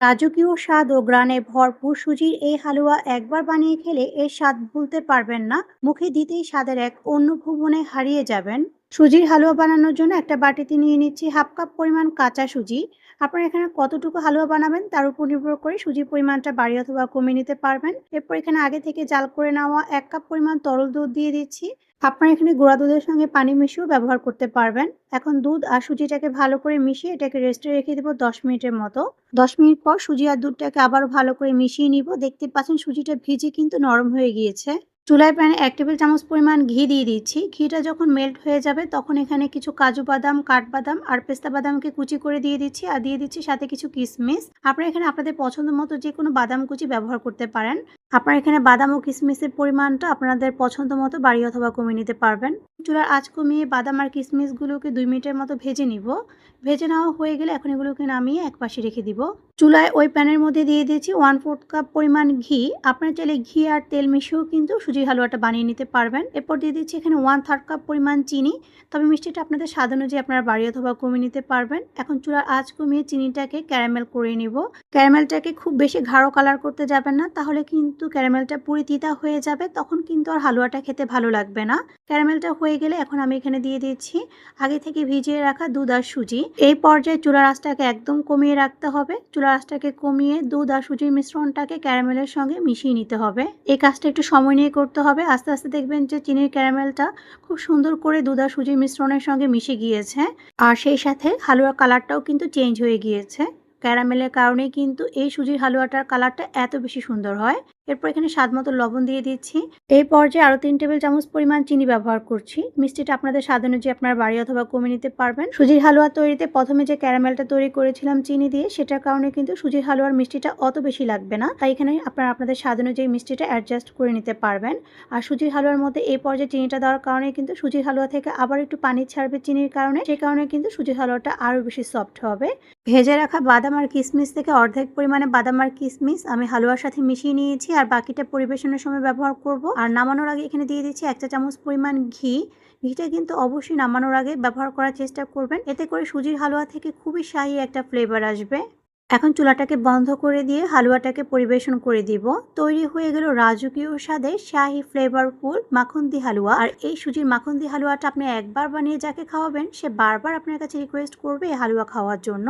রাজকীয় স্বাদ ও গ্রানে ভরপুর সুজির এই হালুয়া একবার বানিয়ে খেলে এর স্বাদ ভুলতে পারবেন না। মুখে দিতেই স্বাদের এক অন্য ভুবনে হারিয়ে যাবেন। সুজির হালুয়া বানানোর জন্য একটা বাটিতে নিয়ে নিচ্ছি হাফ কাপ পরিমাণ কাঁচা সুজি। আপনারা এখানে কতটুকু হালুয়া বানাবেন তার উপর নির্ভর করে সুজির পরিমাণটা বাড়িয়ে অথবা কমিয়ে নিতে পারবেন। এরপর এখানে আগে থেকে জাল করে নেওয়া এক কাপ পরিমাণ তরল দুধ দিয়ে দিচ্ছি। আপনারা এখানে গুঁড়া দুধের সঙ্গে পানি মিশিয়েও ব্যবহার করতে পারবেন। এখন দুধ আর সুজিটাকে ভালো করে মিশিয়ে এটাকে রেস্টে রেখে দেবো দশ মিনিটের মতো। দশ মিনিট পর সুজি আর দুধটাকে আবারও ভালো করে মিশিয়ে নিব। দেখতে পাচ্ছেন সুজিটা ভিজে কিন্তু নরম হয়ে গিয়েছে। চুলায় প্যানে এক টেবিল চামচ পরিমাণ ঘি দিয়ে দিচ্ছি। ঘিটা যখন মেল্ট হয়ে যাবে তখন এখানে কিছু কাজু বাদাম, কাঠবাদাম আর পেস্তা বাদামকে কুচি করে দিয়ে দিচ্ছি আর দিয়ে দিচ্ছি সাথে কিছু কিশমিশ আপনারা এখানে আপনাদের পছন্দ মতো যে কোনো বাদাম কুচি ব্যবহার করতে পারেন। আপনারা এখানে বাদাম ও কিশমিশের পরিমাণটা আপনাদের পছন্দ মতো বাড়িয়ে অথবা কমিয়ে নিতে পারবেন। চুলার আঁচ কমিয়ে বাদাম আর কিশমিশগুলোকে দুই মিনিটের মতো ভেজে নিব। ভেজে নেওয়া হয়ে গেলে এখন এগুলোকে নামিয়ে এক পাশে রেখে দিব। চুলায় ওই প্যানের মধ্যে দিয়ে দিয়েছি ওয়ান ফোর্থ কাপ পরিমাণ ঘি। আপনারা চাইলে ঘি আর তেল মিশিয়েও কিন্তু সুজির হালুয়াটা বানিয়ে নিতে পারবেন। এরপর দিয়ে দিচ্ছি এখানে ওয়ান থার্ড কাপ পরিমাণ চিনি। তবে মিষ্টিটা আপনাদের স্বাদ অনুযায়ী আপনারা বাড়িয়ে অথবা কমিয়ে নিতে পারবেন। এখন চুলার আঁচ কমিয়ে চিনিটাকে ক্যারামেল করে নিব। ক্যারামেলটাকে খুব বেশি গাঢ় কালার করতে যাবেন না। তাহলে কিন্তু ক্যারামেলটা পুরি তিতা হয়ে যাবে, তখন কিন্তু আর হালুয়াটা খেতে ভালো লাগবে না। ক্যারামেলটা হয়ে গেলে এখন আমি এখানে দিয়ে দিচ্ছি আগে থেকে ভিজিয়ে রাখা দুধ আর সুজি। এই পর্যায়ে চুলার আঁচটাকে একদম কমিয়ে রাখতে হবে। চুলার আঁচটাকে কমিয়ে দুধ আর সুজির মিশ্রণটাকে ক্যারামেলের সঙ্গে মিশিয়ে নিতে হবে। এই কাজটা একটু সময় নিয়ে করতে হবে। আস্তে আস্তে দেখবেন যে চিনির ক্যারামেলটা খুব সুন্দর করে দুধ আর সুজির মিশ্রণের সঙ্গে মিশে গিয়েছে। আর সেই সাথে হালুয়ার কালারটাও কিন্তু চেঞ্জ হয়ে গিয়েছে। ক্যারামেলের কারণে কিন্তু এই সুজির হালুয়াটার কালারটা এত বেশি সুন্দর হয়। এরপর এখানে স্বাদ মতো লবণ দিয়ে দিচ্ছি। এই পর্যায়ে আরও তিন টেবিল চামচ পরিমাণ চিনি ব্যবহার করছি। মিষ্টিটা আপনাদের স্বাদ অনুযায়ী আপনার বাড়ি অথবা কমে নিতে পারবেন। সুজির হালুয়া তৈরিতে প্রথমে যে ক্যারামেলটা তৈরি করেছিলাম চিনি দিয়ে, সেটার কারণে কিন্তু সুজির হালুয়ার মিষ্টিটা অত বেশি লাগবে না। তাই এখানে আপনারা আপনাদের স্বাদ অনুযায়ী মিষ্টিটা অ্যাডজাস্ট করে নিতে পারবেন। আর সুজির হালুয়ার মধ্যে এই পর্যায়ে চিনিটা দেওয়ার কারণে কিন্তু সুজির হালুয়া থেকে আবার একটু পানি ছাড়বে চিনির কারণে। সেই কারণে কিন্তু সুজির হালুয়াটা আরও বেশি সফট হবে। ভেজে রাখা বাদাম আর কিশমিশ থেকে অর্ধেক পরিমাণে বাদাম আর কিশমিশ আমি হালুয়ার সাথে মিশিয়ে নিয়েছি আর বাকিটা পরিবেশনের সময় ব্যবহার করব। আর নামানোর আগে এখানে দিয়ে দিচ্ছি এক চা চামচ পরিমাণ ঘি। ঘিটা কিন্তু অবশ্যই নামানোর আগে ব্যবহার করার চেষ্টা করবেন। এতে করে সুজির হালুয়া থেকে খুবই শাহি একটা ফ্লেভার আসবে। এখন চুলাটাকে বন্ধ করে দিয়ে হালুয়াটাকে পরিবেশন করে দিব। তৈরি হয়ে গেল রাজকীয় স্বাদে শাহি ফ্লেভারফুল মাখন্দি হালুয়া। আর এই সুজির মাখন্দি হালুয়াটা আপনি একবার বানিয়ে যাকে খাওয়াবেন, সে বারবার আপনার কাছে রিকোয়েস্ট করবে এই হালুয়া খাওয়ার জন্য।